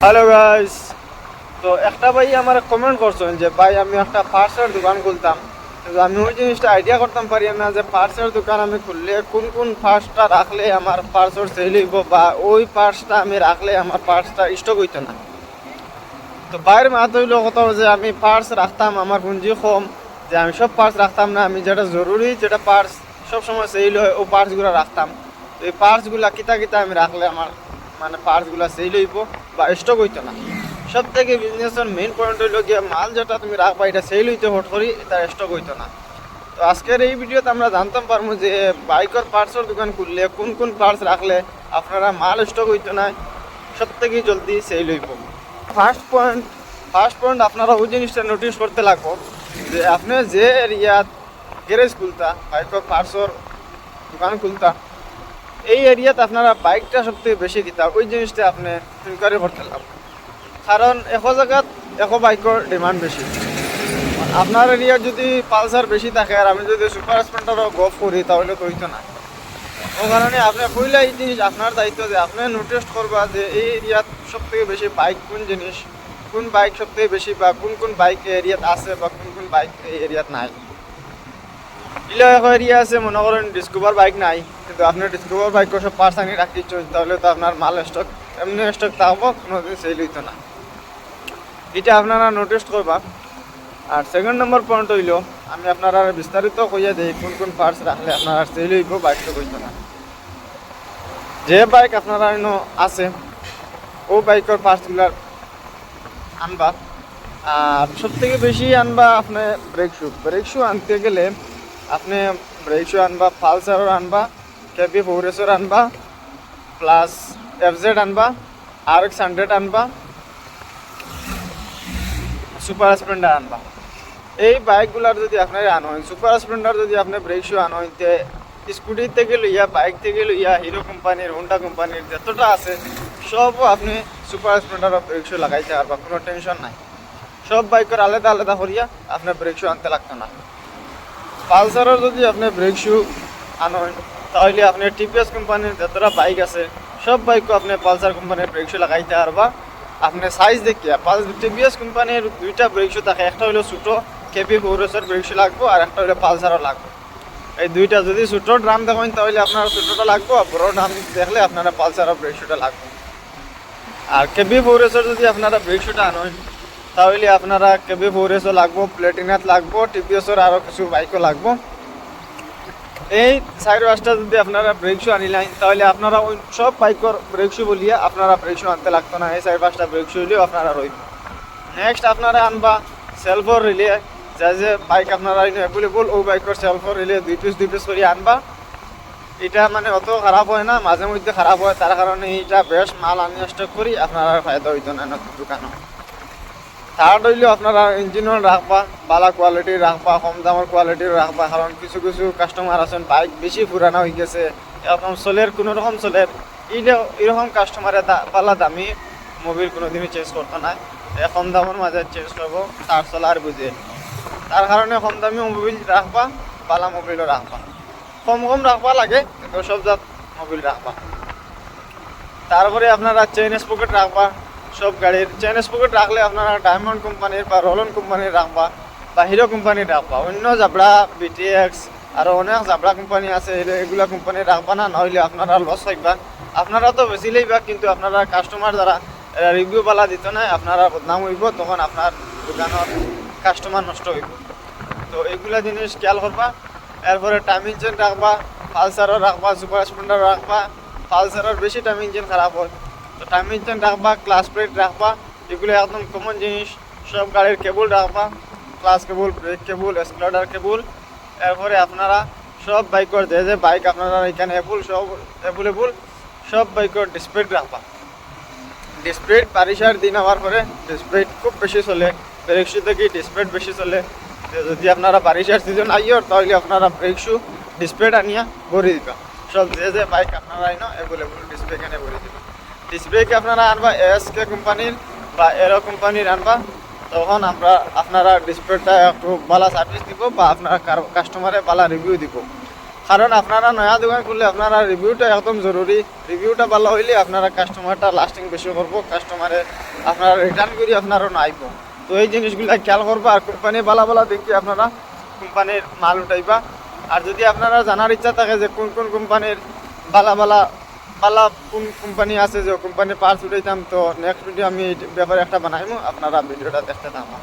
Hello guys তো একটা ভাই আমার কমেন্ট করছেন যে, ভাই, আমি একটা পার্সের দোকান খুলতাম। আমি ওই জিনিসটা আইডিয়া করতাম পারি না যে পার্সের দোকান আমি খুললে কোন কোন পার্সটা রাখলে আমার পার্সর সেল হইব বা ওই পার্সটা আমি রাখলে আমার পার্সটা স্টক হইতো না? তো বাইরের মাত হইল কত যে, আমি পার্স রাখতাম, আমার পুঁজি কম। যে, আমি সব পার্স রাখতাম না, আমি যেটা জরুরি, যেটা পার্স সবসময় সেল হয়, ও পার্সগুলো রাখতাম। তো এই পার্সগুলা কিতা কিতা আমি রাখলে আমার মানে পার্সগুলা সেল হইব বা স্টক হইতো না। সব থেকে বিজনেসের মেইন পয়েন্ট হইল গিয়ে মাল যেটা তুমি রাখবা, এটা সেল হইতে হট করি এটা স্টক হইতো না। তো আজকের এই ভিডিওতে আমরা জানতাম পারব যে বাইকের পার্টসের দোকান খুললে কোন কোন পার্টস রাখলে আপনারা মাল স্টক হইতো না সব থেকে জলদি সেল হইব। ফার্স্ট পয়েন্ট ফার্স্ট পয়েন্ট আপনারা ওই জিনিসটা নোটিস করতে লাগবো যে আপনি যে এরিয়াত গ্যারেজ খুলতা বাইকের পার্টসের দোকান খুলতা এই এরিয়াতে আপনারা বাইকটা সবথেকে বেশি কিতা, ওই জিনিসটা আপনি ইনকোয়ারি করতে লাভ। কারণ এশ জায়গাত এশ বাইকের ডিমান্ড বেশি। আপনার এরিয়ার যদি পালসার বেশি থাকে আর আমি যদি সুপার স্প্লেন্ডারও গফ করি, তাহলে তো হইতো না। ও কারণে আপনি কইলে এই জিনিস আপনার দায়িত্ব যে আপনি নোটিস করবা যে এই এরিয়াত সব থেকে বেশি বাইক কোন জিনিস, কোন বাইক সব থেকে বেশি বা কোন কোন বাইক এরিয়াত আছে বা কোন কোন বাইক এই এরিয়াত নাই। এরিয়া আছে, মনে করেন ডিসকভার বাইক নাই, কিন্তু আপনার ডিসকভার বাইক সব পার্স আনি রাখিছেন তাহলে তো আপনার মাল স্টক এমনি স্টক থাকব কোনোদিন সেল হইতো না। এটা আপনারা নোটিস করবা। আর সেকেন্ড নম্বর পয়েন্ট হইল, আমি আপনারা বিস্তারিত কইয়া দিই, কোন কোন পার্টস রাখলে আপনারা সেল হইব বাইকটা হইতো না। যে বাইক আপনারা আছে, ও বাইকের পার্টসগুলার আনবা। আর সব বেশি আনবা আপনি ব্রেক শু ব্রেক শু আনতে গেলে আপনি ব্রেক আনবা, পালসারও আনবা কেপি ফোরেসর আনবা, প্লাস এফজেড আনবা আর এক্স হান্ড্রেড আনবা, সুপার স্প্লেন্ডার আনবা। এই বাইকগুলার যদি আপনার আনয় সুপার স্প্লেন্ডার যদি আপনি ব্রেক শু আনয় তে স্কুটি থেকে লইয়া, বাইক থেকে লইয়া, হিরো কোম্পানির, হোন্ডা কোম্পানির যতটা আছে, সবও আপনি সুপার স্প্লেন্ডার ব্রেক শু লাগাইতে পারবা, কোনো টেনশন নাই। সব বাইকের আলাদা আলাদা করিয়া আপনার ব্রেক শু আনতে লাগতো না। পালসারের যদি আপনি ব্রেক শু আনেন তাহলে আপনি টিপিএস কোম্পানির যতটা বাইক আছে, সব বাইকও আপনি পালসার কোম্পানির ব্রেক শু লাগাইতে পারবা। আপনি সাইজ দেখিয়া টিপিএস কোম্পানির দুইটা ব্রেক শু থাকে, একটা হলো ছোটো কেপি ফোরেসের ব্রেক শু লাগবো, আর একটা হলো পালসারও লাগবে। এই দুইটা যদি ছোটো ড্রাম দেখেন তাহলে আপনার ছোটোটা লাগবো, আর বড় ড্রাম দেখলে আপনারা পালসারের ব্রেক শুটা লাগবে। আর কেবি ফোরেসের যদি আপনারা ব্রেক শুটা আনেন তাহলে আপনারা কেবি ফোরেসও লাগবো, প্লেটিনাত লাগবো, টিপিএসের আরও কিছু বাইকও লাগবো। এই সাইড ওয়াশটা যদি আপনারা ব্রেক শু আনিলেন, তাহলে আপনারা ওই সব বাইকর ব্রেক শু বলিয়ে আপনারা ব্রেক শু আনতে লাগতো না। এই সাইড ওয়াশটা ব্রেক শু হইলেও আপনারা রইব নেক্সট আপনারা আনবা সেলফর রিলে। যা যে বাইক আপনারা অ্যাভেলেবল ও বাইকের সেলফর রিলে দুই পিস দুই পিস করে আনবা। এটা মানে অত খারাপ হয় না, মাঝে মধ্যে খারাপ হয়। তার কারণে এটা বেশ মাল আমি স্টক করি, আপনারা ফায়দা হইতো না নতুন দোকানে। থার্ড হইলেও আপনারা ইঞ্জিনও রাখবা ভালো কোয়ালিটির রাখবা, কম দামের কোয়ালিটির রাখবা, কারণ কিছু কিছু কাস্টমার আছেন বাইক বেশি পুরানো হয়ে গেছে। এরকম চলের কোনো রকম চলের এইটা এরকম কাস্টমারে পালা দামি মোবিল কোনো দিনই চেঞ্জ করতো না। কম দামের মাঝে চেঞ্জ করব, তার চলার বুঝে। তার কারণে কম দামি মোবিল রাখবা, বালা মোবিলও রাখবা। কম কম রাখবা লাগে সব জাত মোবিল রাখবা। তারপরে আপনারা চেইন স্পকেট রাখবা সব গাড়ির চেইন স্পকেট রাখলে আপনারা ডায়মন্ড কোম্পানির বা রলন কোম্পানির রাখবা, বা হিরো কোম্পানির রাখবা। অন্য জাবড়া বিটিএক্স আরও অনেক জাবড়া কোম্পানি আছে এগুলো- কোম্পানির রাখবা না নইলে আপনারা লস হইবা। আপনারা তো বেশি লইবা, কিন্তু আপনারা কাস্টমার দ্বারা রিভিউ পালা দিত না, আপনারা বদনাম হইব, তখন আপনার দোকানের কাস্টমার নষ্ট হইব। তো এগুলা জিনিস খেয়াল করবা। এরপরে টাইম ইঞ্জিন রাখবা পালসারও রাখবা সুপার স্প্লেন্ডার রাখবা। পালসারের বেশি টাইম ইঞ্জিন খারাপ হয়। তো টাইম ইঞ্জিন রাখবা ক্লাস প্লেট রাখবা, এগুলো একদম কমন জিনিস। সব গাড়ির কেবল রাখবা clutch cable brake cable splendor cable এরপরে আপনারা সব বাইকের যে যে বাইক আপনারা এখানে অ্যাভেল সব অ্যাভেলেবল সব বাইকের ডিসপ্লে রাখবা। ডিসপ্লে বারিশার দিন হওয়ার পরে ডিসপ্লে খুব বেশি চলে। ব্রেক শু থেকে ডিসপ্লে বেশি চলে। যদি আপনারা বারিশার সিজন আইয়র তাহলে আপনারা ব্রেক শু ডিসপ্লে আনিয়া ভরে দিবা। সব যে যে বাইক আপনারা আইনো অ্যাভেলেবল ডিসপ্লে এখানে ভরে দিবা। ডিসপ্লেকে আপনারা আনবা এস কে কোম্পানির বা এরো কোম্পানির আনবা, তখন আমরা আপনারা ডিসপ্লেটা একটু ভালো সার্ভিস দিব বা আপনার কাস্টমারে ভালো রিভিউ দিব। কারণ আপনারা নয়া দোকান খুললে আপনারা রিভিউটা একদম জরুরি। রিভিউটা ভালো হইলে আপনারা কাস্টমারটা লাস্টিং বেশি করব কাস্টমারে আপনারা রিটার্ন করি, আপনারা নাইব তো এই জিনিসগুলা খেয়াল করব আর কোম্পানি বালা বালা দেখি আপনারা কোম্পানির মাল উঠাইবা। আর যদি আপনারা জানার ইচ্ছা থাকে যে কোন কোন কোম্পানির বালা বালা বালা কোন কোম্পানি আছে যে কোম্পানির পার্টস উঠাইতাম, তো নেক্সট ভিডিও আমি ব্যাপারে একটা বানাইমু, আপনারা ভিডিওটা দেখতে থাকুন